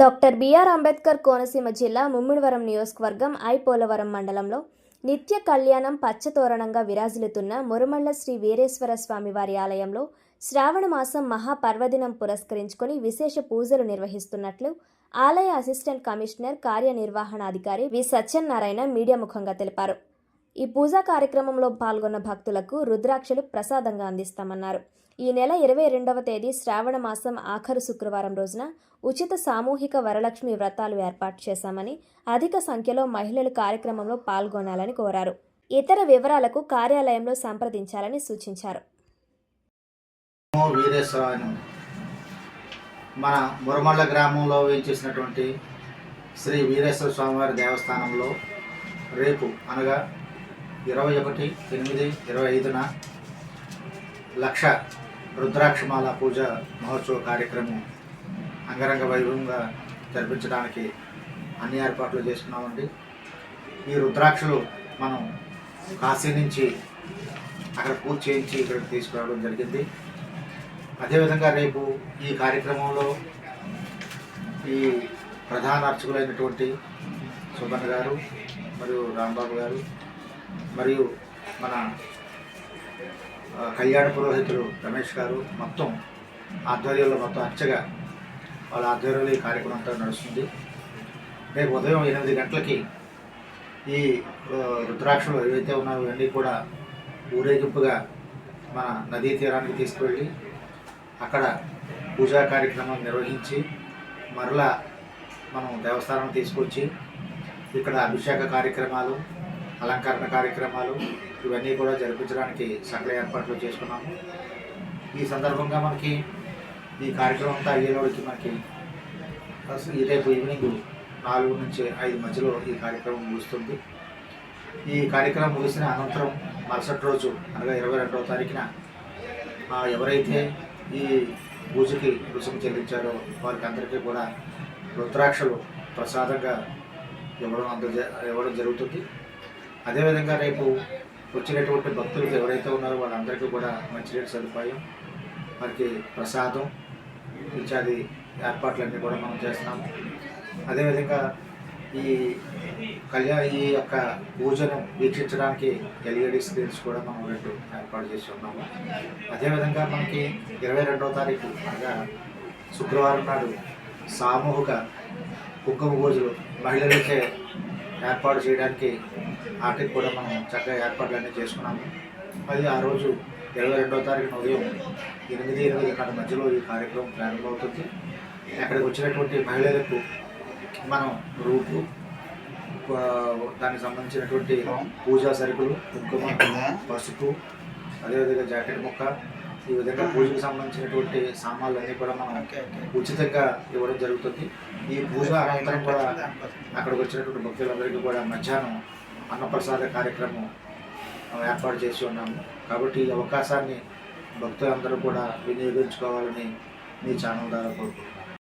Doctor BR Ambedkar Konaseema జిల్లా ముమ్మిడివరం నియోజకవర్గం ఐపోలవరం మండలంలో నిత్య కళ్యాణం పచ్చతోరణంగా విరాజిల్లుతున్న మురుమళ్ళ శ్రీ వీరేశ్వర స్వామి వారి ఆలయంలో శ్రావణ మాసం మహాపర్వదినం పురస్కరించుకొని విశేష పూజలు నిర్వహిస్తున్నట్లు ఆలయ అసిస్టెంట్ కమిషనర్ కార్యనిర్వహణాధికారి వి సత్యనారాయణ మీడియా ముఖంగా తెలిపారు. ఈ పూజా కార్యక్రమంలో పాల్గొన్న భక్తులకు రుద్రాక్షలు ప్రసాదంగా అందిస్తామన్నారు. ఈ నెల ఇరవై రెండవ తేదీ శ్రావణ మాసం ఆఖరు శుక్రవారం రోజున ఉచిత సామూహిక వరలక్ష్మి వ్రతాలు ఏర్పాటు చేశామని అధిక సంఖ్యలో మహిళలు కార్యక్రమంలో పాల్గొనాలని కోరారు. ఇతర వివరాలకు కార్యాలయంలో సంప్రదించాలని సూచించారు. మన మురమళ్ళ గ్రామంలో వేయించేసినటువంటి శ్రీ వీరేశ్వర స్వామివారి దేవస్థానంలో రేపు అనగా ఇరవై ఒకటి ఎనిమిది ఇరవై ఐదున లక్ష రుద్రాక్షమాల పూజ మహోత్సవ కార్యక్రమం అంగరంగ వైభవంగా జరిపించడానికి అన్ని ఏర్పాట్లు చేస్తున్నామండి. ఈ రుద్రాక్షలు మనం కాశీ నుంచి అక్కడ పూజ చేయించి ఇక్కడికి తీసుకురావడం జరిగింది. అదేవిధంగా రేపు ఈ కార్యక్రమంలో ఈ ప్రధాన అర్చకులైనటువంటి సుబ్బన్న గారు మరియు రాంబాబు గారు మరియు మన కళ్యాణ పురోహితులు రమేష్ గారు మొత్తం ఆధ్వర్యంలో మొత్తం అచ్చగా వాళ్ళ ఆధ్వర్యంలో ఈ కార్యక్రమం అంతా నడుస్తుంది. రేపు ఉదయం ఎనిమిది గంటలకి ఈ రుద్రాక్షలు ఏవైతే ఉన్నాయో ఇవన్నీ కూడా ఊరేగింపుగా మన నదీ తీరానికి తీసుకువెళ్ళి అక్కడ పూజా కార్యక్రమం నిర్వహించి మరలా మనం దేవస్థానం తీసుకొచ్చి ఇక్కడ అభిషేక కార్యక్రమాలు అలంకరణ కార్యక్రమాలు ఇవన్నీ కూడా జరిపించడానికి సకల ఏర్పాట్లు చేసుకున్నాము. ఈ సందర్భంగా మనకి ఈ కార్యక్రమం అంతా అయ్యేలోకి మనకి ఈ రేపు ఈవినింగ్ నాలుగు నుంచి ఐదు మధ్యలో ఈ కార్యక్రమం ముగుస్తుంది. ఈ కార్యక్రమం ముగిసిన అనంతరం మరుసటి రోజు అనగా ఇరవై రెండవ తారీఖున ఎవరైతే ఈ పూజకి రుసుము చెల్లించారో వారికి అందరికీ కూడా రుద్రాక్షలు ప్రసాదంగా ఇవ్వడం అందజ ఇవ్వడం జరుగుతుంది. అదేవిధంగా రేపు వచ్చినటువంటి భక్తులకు ఎవరైతే ఉన్నారో వాళ్ళందరికీ కూడా మంచి నీటి సదుపాయం వారికి ప్రసాదం ఇత్యాది ఏర్పాట్లన్నీ కూడా మనం చేస్తున్నాం. అదేవిధంగా ఈ కళ్యాణ ఈ యొక్క పూజను వీక్షించడానికి ఎల్ఈడి స్క్రీన్స్ కూడా మనం రెండు ఏర్పాటు చేసి ఉన్నాము. అదేవిధంగా మనకి ఇరవై రెండవ తారీఖు అనగా శుక్రవారం నాడు సామూహిక కుంకుమ పూజలు మహిళలకే ఏర్పాటు చేయడానికి వాటికి కూడా మనం చక్కగా ఏర్పాట్లు అన్నీ చేసుకున్నాము. అది ఆ రోజు ఇరవై రెండవ తారీఖున ఉదయం ఎనిమిది ఎనిమిదిన్నర మధ్యలో ఈ కార్యక్రమం ప్రారంభమవుతుంది. అక్కడికి వచ్చినటువంటి మహిళలకు మనం రూపు దానికి సంబంధించినటువంటి పూజా సరుకులు కుంకుమ పసుపు అదేవిధంగా జాకెట్ ముక్క ఈ విధంగా పూజకు సంబంధించినటువంటి సామాన్లు అన్నీ కూడా మనం ఉచితంగా ఇవ్వడం జరుగుతుంది. ఈ పూజ అనంతరం కూడా అక్కడికి వచ్చినటువంటి భక్తులందరికీ కూడా మధ్యాహ్నం అన్నప్రసాద కార్యక్రమం ఏర్పాటు చేసి ఉన్నాము. కాబట్టి ఈ అవకాశాన్ని భక్తులందరూ కూడా వినియోగించుకోవాలని మీ ఛానల్ ద్వారా కోరుకుంటున్నాను.